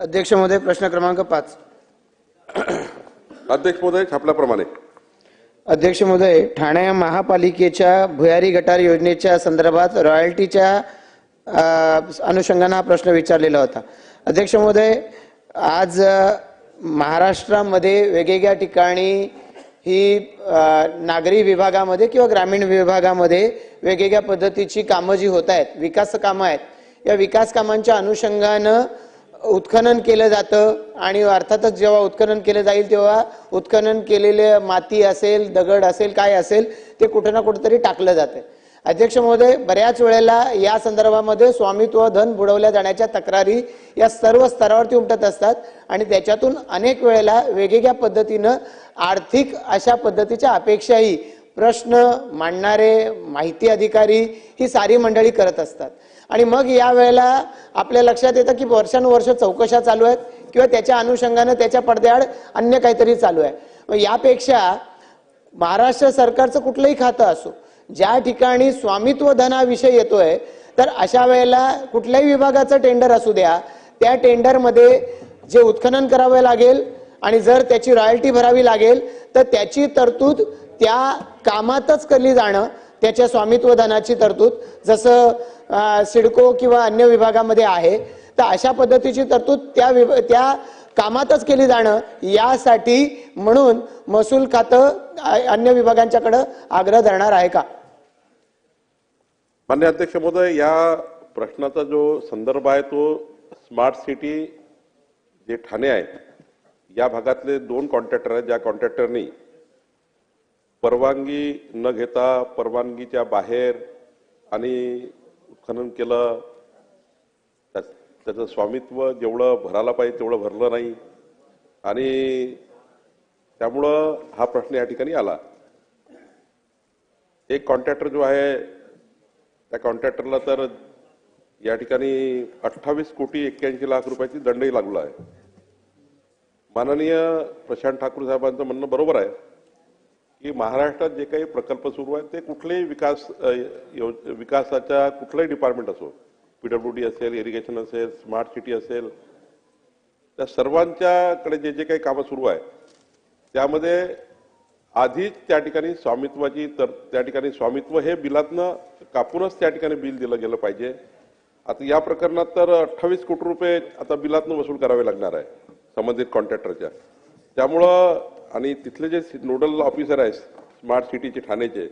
अध्यक्ष महोदय प्रश्न क्रमांक पाच. अध्यक्ष महोदय छापल्याप्रमाणे. अध्यक्ष महोदय ठाणे महापालिकेच्या भुयारी गटार योजनेच्या संदर्भात रॉयल्टीच्या अनुषंगानं हा प्रश्न विचारलेला होता. अध्यक्ष महोदय आज महाराष्ट्रामध्ये वेगवेगळ्या ठिकाणी ही नागरी विभागामध्ये किंवा ग्रामीण विभागामध्ये वेगवेगळ्या पद्धतीची कामं जी होत आहेत विकास कामं आहेत या विकास कामांच्या अनुषंगानं उत्खनन केलं जातं आणि अर्थातच जेव्हा उत्खनन केलं जाईल तेव्हा उत्खनन केलेले माती असेल दगड असेल काय असेल ते कुठं ना कुठेतरी टाकलं जातं. अध्यक्ष महोदय बऱ्याच वेळेला या संदर्भामध्ये स्वामित्व धन बुडवल्या जाण्याच्या तक्रारी या सर्व स्तरावरती उमटत असतात आणि त्याच्यातून अनेक वेळेला वेगवेगळ्या पद्धतीनं आर्थिक अशा पद्धतीच्या अपेक्षाही प्रश्न मांडणारे माहिती अधिकारी ही सारी मंडळी करत असतात. आणि मग या वेळेला आपल्या लक्षात येतं की वर्षानुवर्ष चौकशा चालू आहेत किंवा त्याच्या अनुषंगानं त्याच्या पडद्याआड अन्य काहीतरी चालू आहे. मग यापेक्षा महाराष्ट्र सरकारचं कुठलंही खातं असो ज्या ठिकाणी स्वामित्व धनाविषय येतोय तर अशा वेळेला कुठल्याही विभागाचं टेंडर असू द्या त्या टेंडरमध्ये जे उत्खनन करावं लागेल आणि जर त्याची रॉयल्टी भरावी लागेल तर त्याची तरतूद त्या कामातच केली जाणं त्याच्या स्वामित्व धनाची तरतूद जसं सिडको किंवा अन्य विभागामध्ये आहे तर अशा पद्धतीची तरतूद त्या विभ- त्या कामातच केली जाणं यासाठी म्हणून महसूल खातं अन्य विभागांच्याकडं आग्रह धरणार आहे का? मान्य अध्यक्ष महोदय या प्रश्नाचा जो संदर्भ आहे तो स्मार्ट सिटी जे ठाणे आहे या भागातले दोन कॉन्ट्रॅक्टर आहेत ज्या कॉन्ट्रॅक्टरनी परवानगी न घेता परवानगीच्या बाहेर आणि उत्खनन केलं त्याचं स्वामित्व जेवढं भरायला पाहिजे तेवढं भरलं नाही. आणि त्यामुळं हा प्रश्न या ठिकाणी आला. एक कॉन्ट्रॅक्टर जो आहे त्या कॉन्ट्रॅक्टरला तर या ठिकाणी अठ्ठावीस कोटी एक्क्याऐंशी लाख रुपयाची दंडही लागला आहे. माननीय प्रशांत ठाकूर साहेबांचं म्हणणं बरोबर आहे. की महाराष्ट्रात जे काही प्रकल्प सुरू आहेत ते कुठलेही विकास विकासाच्या कुठलंही डिपार्टमेंट असो पीडब्ल्यू डी असेल इरिगेशन असेल स्मार्ट सिटी असेल त्या सर्वांच्याकडे जे जे काही कामं सुरू आहे त्यामध्ये आधीच त्या ठिकाणी स्वामित्वाची तर त्या ठिकाणी स्वामित्व हे बिलातनं कापूनच त्या ठिकाणी बिल दिलं गेलं पाहिजे. आता या प्रकरणात तर अठ्ठावीस कोटी रुपये आता बिलातनं वसूल करावे लागणार आहे संबंधित कॉन्ट्रॅक्टरच्या त्यामुळं आणि तिथले जे नोडल ऑफिसर आहेत स्मार्ट सिटीचे ठाण्याचे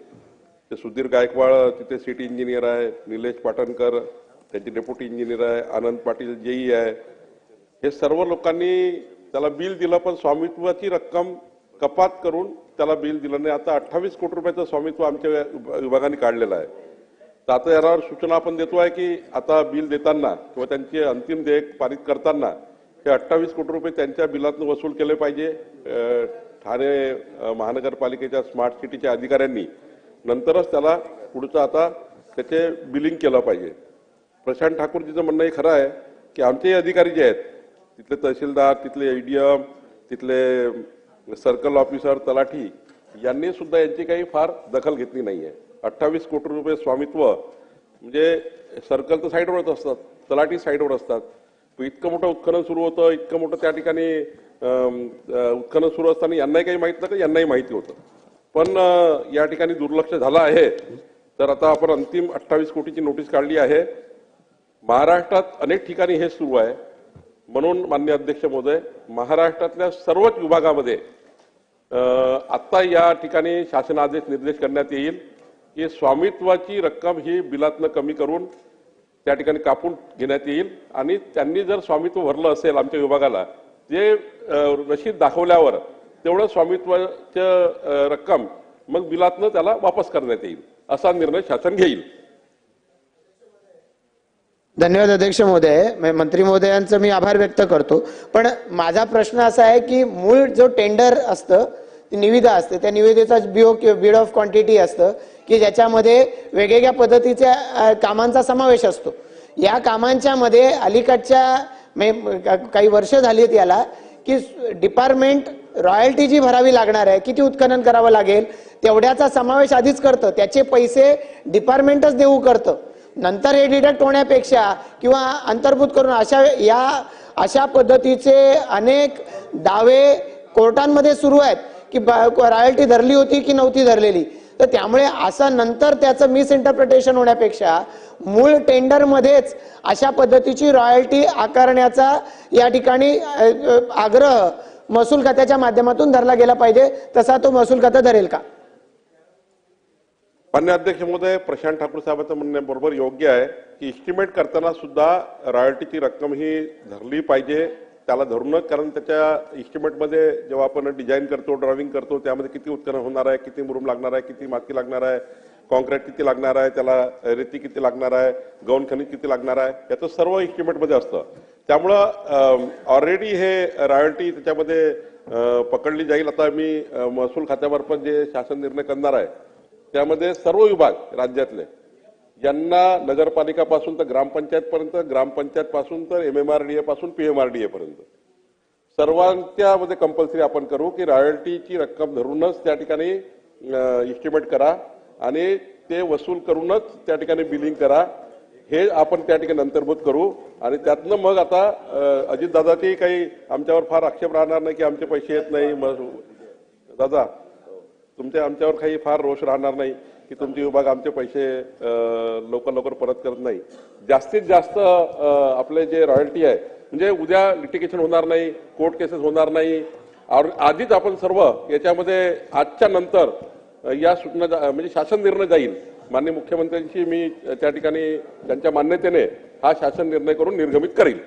ते सुधीर गायकवाड तिथे सिटी इंजिनियर आहे निलेश पाटणकर त्यांचे डेप्युटी इंजिनियर आहे आनंद पाटील जेई आहे. हे सर्व लोकांनी त्याला बिल दिलं पण स्वामित्वाची रक्कम कपात करून त्याला बिल दिलं नाही. आता अठ्ठावीस कोटी रुपयाचं स्वामित्व आमच्या विभागाने काढलेलं आहे. तर आता यावर सूचना आपण देतो आहे की आता बिल देताना किंवा त्यांचे अंतिम देयक पारित करताना हे अठ्ठावीस कोटी रुपये त्यांच्या बिलातून वसूल केले पाहिजे. ठाणे महानगरपालिकेच्या स्मार्ट सिटीच्या अधिकाऱ्यांनी नंतरच त्याला पुढचं आता त्याचे बिलिंग केलं पाहिजे. प्रशांत ठाकूरजीचं म्हणणं हे खरं आहे की आमचेही अधिकारी जे आहेत तिथले तहसीलदार तिथले एडीएम तिथले सर्कल ऑफिसर तलाठी यांनी सुद्धा यांची काही फार दखल घेतली नाही आहे अठ्ठावीस कोटी रुपये स्वामित्व म्हणजे सर्कल तर साईडवरच असतात तलाठी साईडवर असतात. इतकं मोठं उत्खनन सुरू होतं इतकं मोठं त्या ठिकाणी उत्खनन सुरू असताना यांनाही काही माहीत नव्हतं यांनाही माहिती होतं. पण या ठिकाणी दुर्लक्ष झालं आहे. तर आता आपण अंतिम अठ्ठावीस कोटीची नोटीस काढली आहे. महाराष्ट्रात अनेक ठिकाणी हे सुरू आहे. म्हणून मान्य अध्यक्ष महोदय महाराष्ट्रातल्या सर्वच विभागामध्ये आत्ता या ठिकाणी शासन आदेश निर्देश करण्यात येईल की स्वामित्वाची रक्कम ही बिलातनं कमी करून त्या ठिकाणी कापून घेण्यात येईल. आणि त्यांनी जर स्वामित्व भरलं असेल आमच्या विभागाला ते रशीद दाखवल्यावर तेवढं स्वामित्वाचं रक्कम मग बिलातनं त्याला वापस करण्यात येईल असा निर्णय शासन घेईल. धन्यवाद अध्यक्ष महोदय. मंत्री महोदयांचं मी आभार व्यक्त करतो. पण माझा प्रश्न असा आहे की मूळ जो टेंडर असतं ती निविदा असते. त्या निविदेचा बिओ बिड ऑफ क्वांटिटी असतं की ज्याच्यामध्ये वेगवेगळ्या पद्धतीच्या कामांचा समावेश असतो. या कामांच्या मध्ये अलीकडच्या काही वर्ष झाली आहेत याला की डिपार्टमेंट रॉयल्टी जी भरावी लागणार आहे किती उत्खनन करावं लागेल तेवढ्याचा समावेश आधीच करतं. त्याचे पैसे डिपार्टमेंटच देऊ करतं. नंतर हे डिडक्ट होण्यापेक्षा किंवा अंतर्भूत करून अशा या अशा पद्धतीचे अनेक दावे कोर्टांमध्ये सुरू आहेत की रॉयल्टी धरली होती की नव्हती धरलेली. तर त्यामुळे असं नंतर त्याचं मिसइंटरप्रिटेशन होण्यापेक्षा मूळ टेंडरमध्येच अशा पद्धतीची रॉयल्टी आकारण्याचा या ठिकाणी आग्रह महसूल खात्याच्या माध्यमातून धरला गेला पाहिजे. तसा तो महसूल खातं धरेल का? मान्य अध्यक्ष महोदय प्रशांत ठाकूर साहेबांचं म्हणण्याबरोबर योग्य आहे की इस्टिमेट करताना सुद्धा रॉयल्टीची रक्कम ही धरली पाहिजे. त्याला धरूनच कारण त्याच्या इस्टिमेटमध्ये जेव्हा आपण डिझाईन करतो ड्रॉइंग करतो त्यामध्ये किती उत्खनन होणार आहे किती मुरुम लागणार आहे किती माती लागणार आहे कॉन्क्रीट किती लागणार आहे त्याला रेती किती लागणार आहे गौण खनिज किती लागणार आहे याचं सर्व इस्टिमेटमध्ये असतं. त्यामुळं ऑलरेडी हे रॉयल्टी त्याच्यामध्ये पकडली जाईल. आता मी महसूल खात्यामार्फत जे शासन निर्णय करणार आहे त्यामध्ये सर्व विभाग राज्यातले ज्यांना नगरपालिकापासून तर ग्रामपंचायतपर्यंत ग्रामपंचायतपासून तर M M R D A पासून P M R D A पर्यंत. सर्वांच्यामध्ये कंपल्सरी आपण करू की रॉयल्टीची रक्कम धरूनच त्या ठिकाणी इस्टिमेट करा आणि ते वसूल करूनच त्या ठिकाणी बिलिंग करा. हे आपण त्या ठिकाणी अंतर्भूत करू आणि त्यातनं मग आता अजित दादाची काही आमच्यावर फार आक्षेप राहणार नाही की आमचे पैसे येत नाही. मग दादा तुमच्या आमच्यावर काही फार रोष राहणार नाही. की तुमचे विभाग आमचे पैसे लवकर लवकर परत करत नाही. जास्तीत जास्त आपले जे रॉयल्टी आहे म्हणजे उद्या लिटिगेशन होणार नाही कोर्ट केसेस होणार नाही. आधीच आपण सर्व याच्यामध्ये आजच्या नंतर या सूचना जा- म्हणजे शासन निर्णय जाईल. माननीय मुख्यमंत्र्यांशी मी त्या ठिकाणी त्यांच्या मान्यतेने हा शासन निर्णय करून निर्गमित करेल